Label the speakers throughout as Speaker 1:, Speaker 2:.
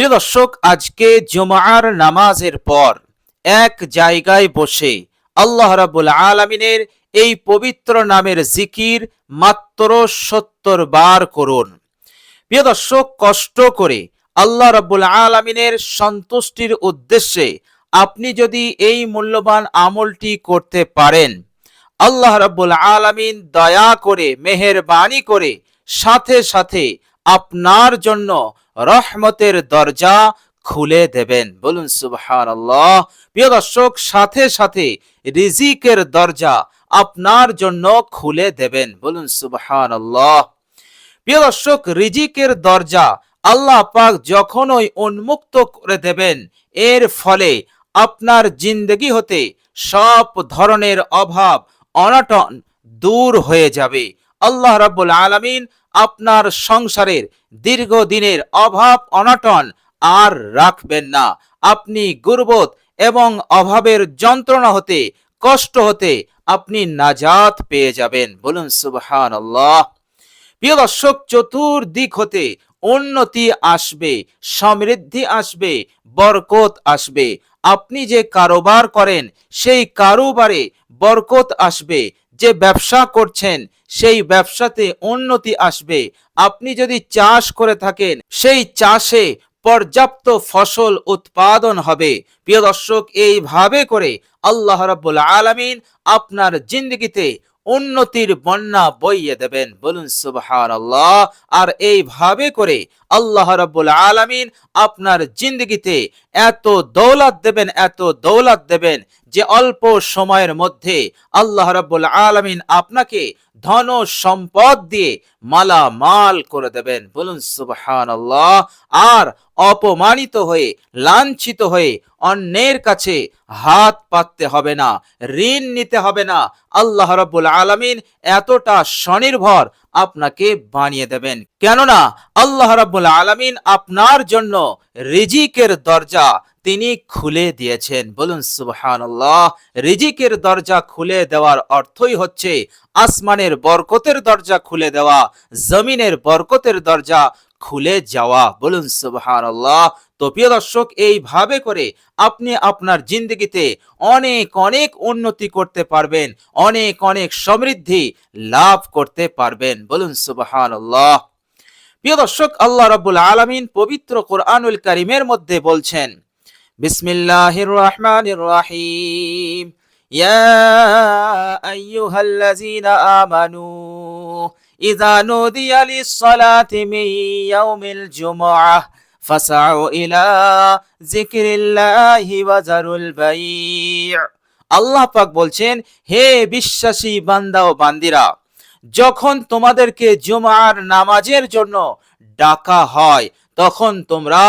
Speaker 1: প্রিয় দর্শক, আজকে জুমার নামাজের পর এক জায়গায় বসে আল্লাহ রাবুল আলমিনের এই পবিত্র নামের জিকির মাত্র সত্তর বার করুন। প্রিয় দর্শক, কষ্ট করে আল্লাহ রাবুল আলমিনের সন্তুষ্টির উদ্দেশ্যে আপনি যদি এই মূল্যবান আমলটি করতে পারেন, আল্লাহ রাব্বুল আলামিন দয়া করে, মেহেরবানি করে সাথে সাথে আপনার জন্য রহমতের দরজা খুলে দেবেন। বলুন সুবহানাল্লাহ। প্রিয় দর্শক, সাথে সাথে রিজিকের দরজা আপনার জন্য খুলে দেবেন। বলুন সুবহানাল্লাহ। প্রিয় দর্শক, রিজিকের দরজা আল্লাহ পাক যখনই উন্মুক্ত করে দেবেন, এর ফলে আপনার জিন্দগি হতে সব ধরনের অভাব, অনটন দূর হয়ে যাবে। আল্লাহ রাব্বুল আলামিন আপনার সংসারের দীর্ঘদিনের অভাব অনটন আর রাখবেন না। আপনি গুরবত এবং অভাবের যন্ত্রণা হতে, কষ্ট হতে আপনি নাজাত পেয়ে যাবেন। বলুন, সুবহানাল্লাহ। প্রিয় দর্শক, চতুর্দিক হতে উন্নতি আসবে, সমৃদ্ধি আসবে, বরকত আসবে। আপনি যে কারোবার করেন, সেই কারোবারে বরকত আসবে। যে ব্যবসা করছেন সেই ব্যবসাতে উন্নতি আসবে। আপনি যদি চাষ করে থাকেন, সেই চাষে পর্যাপ্ত ফসল উৎপাদন হবে। প্রিয় দর্শক, এইভাবে করে আল্লাহ রাব্বুল আলামিন আপনার জিন্দগিতে উন্নতির বন্যা বইয়ে দেবেন। বলুন, সুবহানাল্লাহ। আর এইভাবে করে আল্লাহ রাব্বুল আলামিন আপনার জিন্দগিতে এত দৌলত দেবেন, এত দৌলত দেবেন যে অল্প সময়ের মধ্যে আল্লাহ রাব্বুল আলামিন আপনাকে ধন সম্পদ দিয়ে মালামাল করে দেবেন। বলুন, সুবহানাল্লাহ। আর অপমানিত হয়ে, লাঞ্ছিত হয়ে অন্যের কাছে হাত পাততে হবে না, ঋণ নিতে হবে না। আল্লাহ রাব্বুল আলামিন এতটা স্বনির্ভর আপনাকে বানিয়ে দেবেন। কেননা আল্লাহ রাব্বুল আলামিন আপনার জন্য রিজিকের দরজা তিনি খুলে দিয়েছেন। বলুন, সুবহানাল্লাহ, রিজিকের দরজা খুলে দেওয়ার অর্থই হচ্ছে আসমানের বরকতের দরজা খুলে দেওয়া, জমিনের বরকতের দরজা খুলে যাওয়া। বলুন, সুবহানাল্লাহ। তো প্রিয় দর্শক, এইভাবে করে আপনি আপনার জিন্দগিতে অনেক অনেক উন্নতি করতে পারবেন, অনেক অনেক সমৃদ্ধি লাভ করতে পারবেন। বলুন, সুবহানাল্লাহ। প্রিয় দর্শক, আল্লাহ রাব্বুল আলামিন পবিত্র কোরআনুল কারীমের মধ্যে বলছেন বিসমিল্লাহির রহমানির রহিম ইয়া আইয়ুহাল্লাযীনা আমানু ইযা নুদিয়া লিস-সালাতি মিন ইয়াউমিল জুমআহ ফাসআউ ইলা যিকরিল্লাহি ওয়া যারুল বাই' আল্লাহ পাক বলছেন, হে বিশ্বাসী বান্দা ও বান্দিরা, যখন তোমাদেরকে জুমার নামাজের জন্য ডাকা হয় তখন তোমরা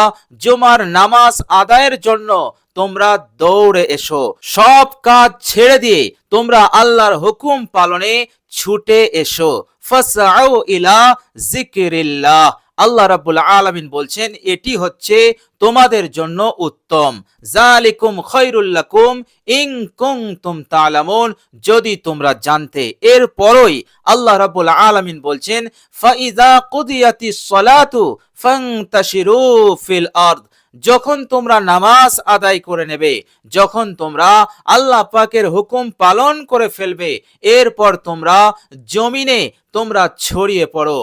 Speaker 1: জুমার নামাজ আদায়ের জন্য তোমরা দৌড়ে এসো। সব কাজ ছেড়ে দিয়ে তোমরা আল্লাহর হুকুম পালনে ছুটে এসো। ফসাউ ইলা যিকরিল্লাহ। আল্লাহ রাব্বুল আলামিন বলছেন, এটি হচ্ছে তোমাদের জন্য উত্তম। জালিকুম খায়রুল লাকুম ইন কুনতুম তা'লামুন। যদি তোমরা জানতে, এরপরই আল্লাহ রাব্বুল আলামিন বলছেন, ফাইজা কুদিয়াতিস সালাতু ফান্তাশিরু ফিল আরদ। যখন তোমরা নামাজ আদায় করে নেবে, যখন তোমরা আল্লাহ পাকের হুকুম পালন করে ফেলবে, এরপর তোমরা জমিনে তোমরা ছড়িয়ে পড়ো।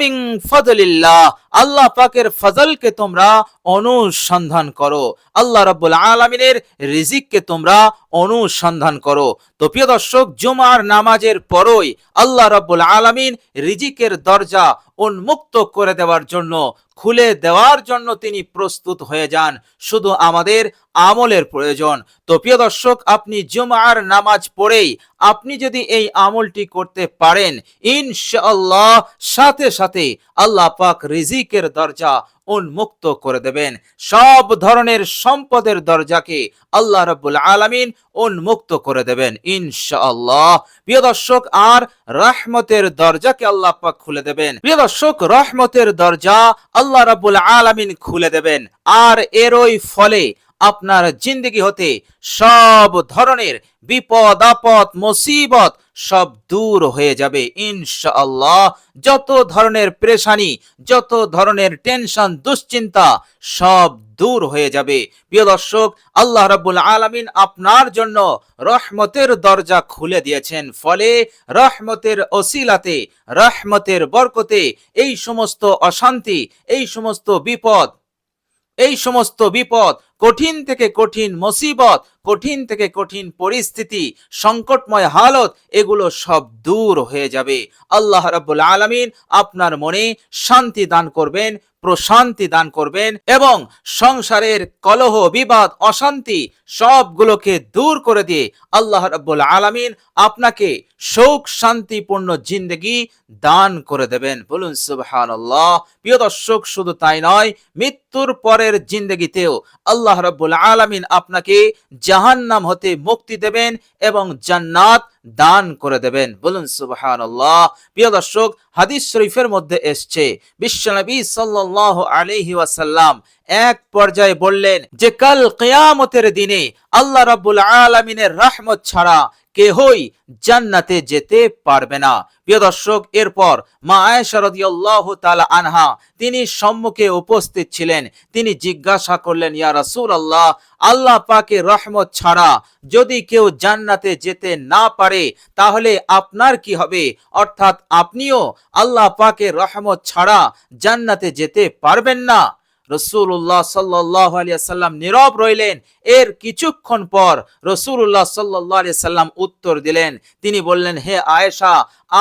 Speaker 1: মিন ফাদলিল্লাহ। আল্লাহ পাকের ফজলকে তোমরা অনুসন্ধান করো। আল্লাহ রাব্বুল আলামিনের রিজিককে তোমরা অনুসন্ধান করো। তো প্রিয় দর্শক, জুমার নামাজের পরই আল্লাহ রাব্বুল আলামিন রিজিকের দরজা উন্মুক্ত করে দেওয়ার জন্য, খুলে দেওয়ার জন্য তিনি প্রস্তুত হয়ে যান। শুধু আমাদের আমলের প্রয়োজন। তো প্রিয় দর্শক, আপনি জুমার নামাজ পড়েই আপনি যদি এই আমলটি করতে পারেন ইনশাআল্লাহ সাথে সাথে আল্লাহ পাক রিজিকের দরজা উন্মুক্ত করে দেবেন। সব ধরনের সম্পদের দরজাকে আল্লাহ রাব্বুল আলামিন উন্মুক্ত করে দেবেন ইনশাআল্লাহ। প্রিয় দর্শক, আর রহমতের দরজাকে আল্লাহ পাক খুলে দেবেন। প্রিয় দর্শক, রহমতের দরজা আল্লাহ রাব্বুল আলামিন খুলে দেবেন। আর এরই ফলে আপনার জিন্দগি হতে সব ধরনের বিপদ, আপদ, মুসিবত সব দূর হয়ে যাবে, ইনশাআল্লাহ। যত ধরনের পেরেশানি, যত ধরনের টেনশন, দুশ্চিন্তা, সব দূর হয়ে যাবে। প্রিয় দর্শক, আল্লাহ রাব্বুল আলামিন আপনার জন্য রহমতের দরজা খুলে দিয়েছেন। ফলে রহমতের ওসিলাতে, রহমতের বরকতে এই সমস্ত অশান্তি, এই সমস্ত বিপদ, এই সমস্ত বিপদ, কঠিন থেকে কঠিন মুসিবত কঠিন থেকে কঠিন পরিস্থিতি, সংকটময় হালত, এগুলো সব দূর হয়ে যাবে। আল্লাহ রাব্বুল আলামিন আপনার মনে শান্তি দান করবেন, প্রশান্তি দান করবেন এবং সংসারের কলহ, বিবাদ, অশান্তি সবগুলোকে দূর করে দিয়ে আল্লাহ রাব্বুল আলামিন আপনাকে শোক শান্তিপূর্ণ জিন্দগি দান করে দেবেন। বলুন, সুবহানাল্লাহ। প্রিয় দর্শক, শুধু তাই নয়, মৃত্যুর পরের জিন্দগিতেও আল্লাহ রাব্বুল আলামিন আপনাকে জাহান্নাম হতে মুক্তি দেবেন এবং জান্নাত দান করে দেবেন। বলুন, সুবহানাল্লাহ। প্রিয় দর্শক, হাদিস শরীফের মধ্যে এসছে বিশ্বনবী সাল্লাহ আলহি ওয়াসাল্লাম এক পর্যায়ে বললেন যে, কাল কেয়ামতের দিনে আল্লাহ রব্বুল আলমিনের রহমত ছাড়া কেহই জান্নাতে যেতে পারবে না। প্রিয় দর্শক, এরপর মা আয়েশা রাদিয়াল্লাহু তাআলা আনহা তিনি সম্মুখে উপস্থিত ছিলেন। তিনি জিজ্ঞাসা করলেন, ইয়া রাসূলুল্লাহ, আল্লাহ পাকে রহমত ছাড়া যদি কেউ জান্নাতে যেতে না পারে, তাহলে আপনার কি হবে? অর্থাৎ আপনিও আল্লাহ পাকে রহমত ছাড়া জান্নাতে যেতে পারবেন না। রসুল্লাহ সাল্লাহ সাল্লাম নীরব রইলেন। এর কিছুক্ষণ পর রসুল্লাহ সাল্লাহ সাল্লাম উত্তর দিলেন। তিনি বললেন, হে আয়েশা,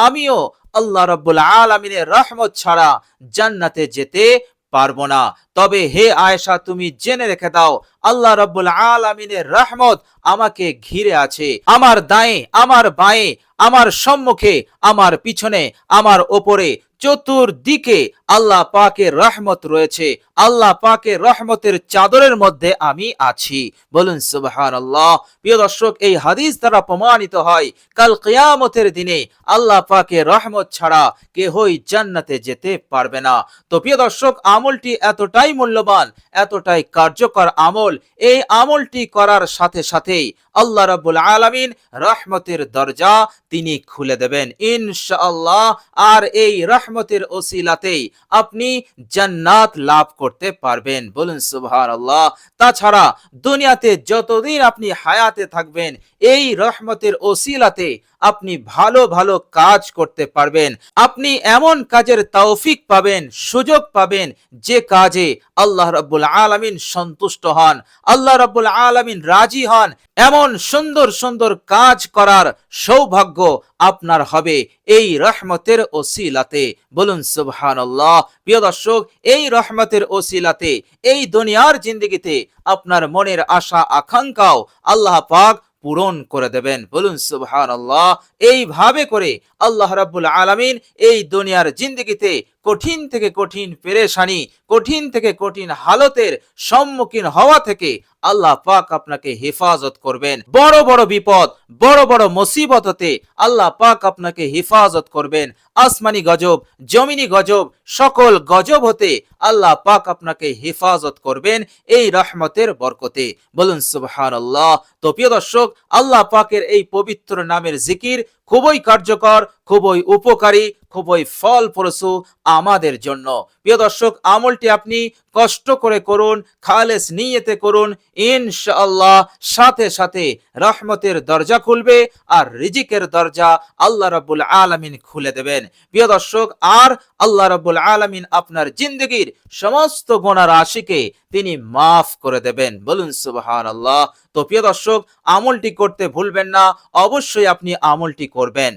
Speaker 1: আমিও আল্লাহ রব্বুল আলমিনের রহমত ছাড়া জান্নাতে যেতে পারব না। তবে হে আয়েশা, তুমি জেনে রেখে দাও আল্লাহ রব্বুল আলমিনের রহমত আমাকে ঘিরে আছে। আমার দায়ে, আমার বায়ে, আমার সম্মুখে, আমার পিছনে, আমার ওপরে, চতুর্দিকে আল্লাহ পাকের রহমত রয়েছে। আল্লাহ পাকের রহমতের চাদরের মধ্যে আমি আছি। বলুন সুবহান আল্লাহ প্রিয় দর্শক, এই হাদিস দ্বারা প্রমাণিত হয়, কাল কিয়ামতের দিনে আল্লাহ পাকের রহমত ছাড়া কেহই জান্নাতে যেতে পারবে না। তো প্রিয় দর্শক, আমলটি এতটাই মূল্যবান, এতটাই কার্যকর আমল এই আমলটি করার সাথে সাথেই আল্লাহ রাব্বুল আলামিন রহমতের দরজা তিনি খুলে দেবেন। ইনশাআল্লাহ, আর এই রহমতের ওসিলাতেই আপনি জান্নাত লাভ করতে পারবেন। বলুন সুবহানাল্লাহ। তাছাড়া দুনিয়াতে যতদিন আপনি হায়াতে থাকবেন, এই রহমতের ওসিলাতে আপনি ভালো ভালো কাজ করতে পারবেন। আপনি এমন কাজের তৌফিক পাবেন, সুযোগ পাবেন, যে কাজে আল্লাহ রাব্বুল আলামিন সন্তুষ্ট হন। আল্লাহ রাব্বুল আলামিন রাজি হন। এমন সুন্দর সুন্দর কাজ করার সৌভাগ্য আপনার হবে এই রহমতের ওসিলাতে। বলুন, সুবহানাল্লাহ। প্রিয় দর্শক, এই রহমতের ওসিলাতে, এই দুনিয়ার জিন্দগিতে আপনার মনের আশা, আকাঙ্ক্ষাও আল্লাহ পাক পূরণ করে দেবেন। বলুন সুবহান আল্লাহ এইভাবে করে আল্লাহ রাব্বুল আলমিন এই দুনিয়ার জিন্দগিতে কঠিন থেকে কঠিন পেরেশানি, কঠিন থেকে কঠিন হালতের সম্মুখীন হওয়া থেকে আল্লাহ পাক আপনাকে হেফাজত করবেন। বড় বড় বিপদ, বড় বড় মুসিবত হতে আল্লাহ পাক আপনাকে হেফাজত করবেন। আসমানি গজব, জমিনি গজব, সকল গজব হতে আল্লাহ পাক আপনাকে হেফাজত করবেন এই রহমতের বরকতে। বলুন সুবহান আল্লাহ তো প্রিয় দর্শক, আল্লাহ পাকের এই পবিত্র নামের জিকির খুবই কার্যকর, খুবই উপকারী খুবই ফলপ্রসূ আমাদের জন্য। প্রিয় দর্শক, আমলটি আপনি কষ্ট করে করুন, খালেস নিয়েতে করুন, ইনশাআল্লাহ সাথে সাথে রহমতের দরজা খুলবে আর রিজিকের দরজা আল্লাহ রাব্বুল আলামিন খুলে দেবেন। প্রিয় দর্শক, আর আল্লাহ রাব্বুল আলামিন আপনার জিন্দগির সমস্ত গোনা রাশিকে তিনি মাফ করে দেবেন। বলুন সুবহানাল্লাহ। তো প্রিয় দর্শক, আমলটি করতে ভুলবেন না, অবশ্যই আপনি আমলটি করবেন।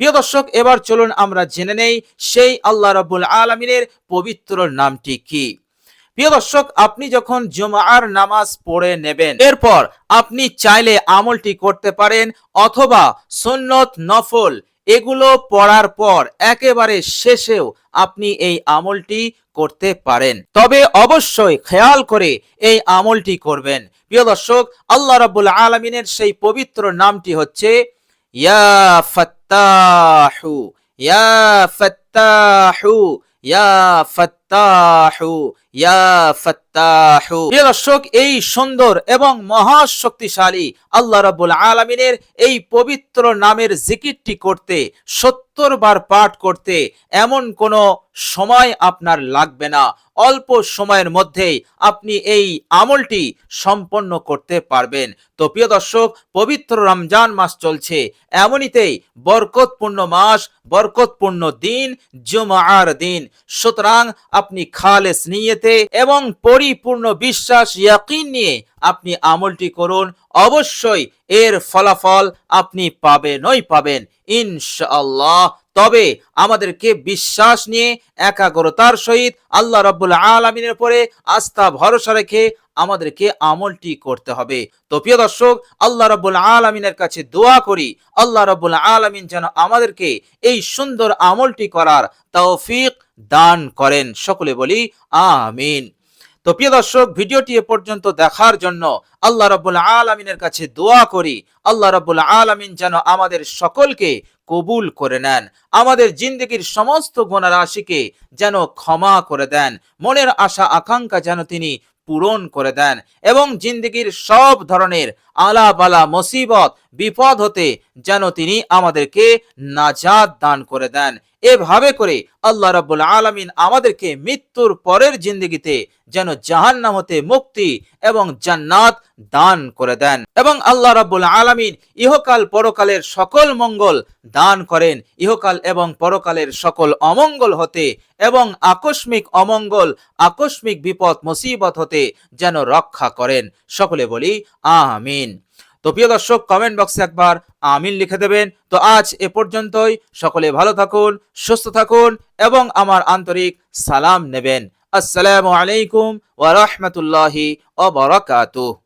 Speaker 1: প্রিয় দর্শক, এবার চলুন আমরা জেনে নেই সেই আল্লাহ রাব্বুল আলামিনের পবিত্র নামটি কি। প্রিয় দর্শক, আপনি যখন জুমার নামাজ পড়ে নেবেন, এরপর আপনি চাইলে আমলটি করতে পারেন অথবা সুন্নত, নফল এগুলো পড়ার পর একেবারে শেষেও আপনি এই আমলটি করতে পারেন। তবে অবশ্যই খেয়াল করে এই আমলটি করবেন। প্রিয় দর্শক, আল্লাহ রাব্বুল আলামিনের সেই পবিত্র নামটি হচ্ছে, ইয়া ফাত্তাহু ইয়া ফাত্তাহু ইয়া ফাত্তাহু ফাত্তাহু, ইয়া ফাত্তাহু। প্রিয় দর্শক, এই সুন্দর এবং মহা শক্তিশালী আল্লাহ রাব্বুল আলামিনের এই পবিত্র নামের জিকিরটি করতে, সত্তর বার পাঠ করতে এমন কোনো সময় আপনার লাগবে না। অল্প সময়ের মধ্যেই আপনি এই আমলটি সম্পন্ন করতে পারবেন। তো প্রিয় দর্শক, পবিত্র রমজান মাস চলছে। এমনিতেই বরকতপূর্ণ মাস, বরকতপূর্ণ দিন, জুমার দিন। সুতরাং আপনি খালেস নিয়েতে এবং পরিপূর্ণ বিশ্বাস ইয়াকিন নিয়ে আপনি আমলটি করুন, অবশ্যই এর ফলাফল আপনি পাবেনই পাবেন, ইনশাআল্লাহ। তবে আমাদেরকে বিশ্বাস নিয়ে, একাগ্রতার সহিত আল্লাহ রাব্বুল আলামিনের পরে আস্থা, ভরসা রেখে আমাদেরকে আমলটি করতে হবে। তো প্রিয় দর্শক, আল্লাহ রাব্বুল আলামিনের কাছে দোয়া করি, আল্লাহ রাব্বুল আলামিন যেন আমাদেরকে এই সুন্দর আমলটি করার তৌফিক দান করেন। সকলে বলি, আমিন। তো প্রিয় দর্শক, ভিডিওটি এ পর্যন্ত দেখার জন্য আল্লাহ রাব্বুল আলামিনের কাছে দোয়া করি। আল্লাহ রাব্বুল আলামিন যেন আমাদের সকলকে কবুল করে নেন, আমাদের জিন্দগির সমস্ত গুণা রাশিকে যেন ক্ষমা করে দেন, মনের আশা, আকাঙ্ক্ষা যেন তিনি পূরণ করে দেন এবং জিন্দগির সব ধরনের আলা বালা মুসিবত, বিপদ হতে যেন তিনি আমাদেরকে নাজাদ দান করে দেন। এভাবে করে আল্লাহ রাব্বুল আলামিন আমাদেরকে মৃত্যুর পরের জিন্দগিতে যেন জাহান্নাম হতে মুক্তি এবং জান্নাত দান করে দেন এবং আল্লাহ রাব্বুল আলামিন ইহকাল পরকালের সকল মঙ্গল দান করেন। ইহকাল এবং পরকালের সকল অমঙ্গল হতে এবং আকস্মিক অমঙ্গল, আকস্মিক বিপদ, মুসিবত হতে যেন রক্ষা করেন। সকলে বলি, আমিন। তো প্রিয় দর্শক কমেন্ট বক্সে একবার আমিন লিখে দেবেন। তো আজ এ পর্যন্তই। সকলে ভালো থাকুন, সুস্থ থাকুন এবং আমার আন্তরিক সালাম নেবেন। আসসালামু আলাইকুম ওয়া বারাকাতুহু।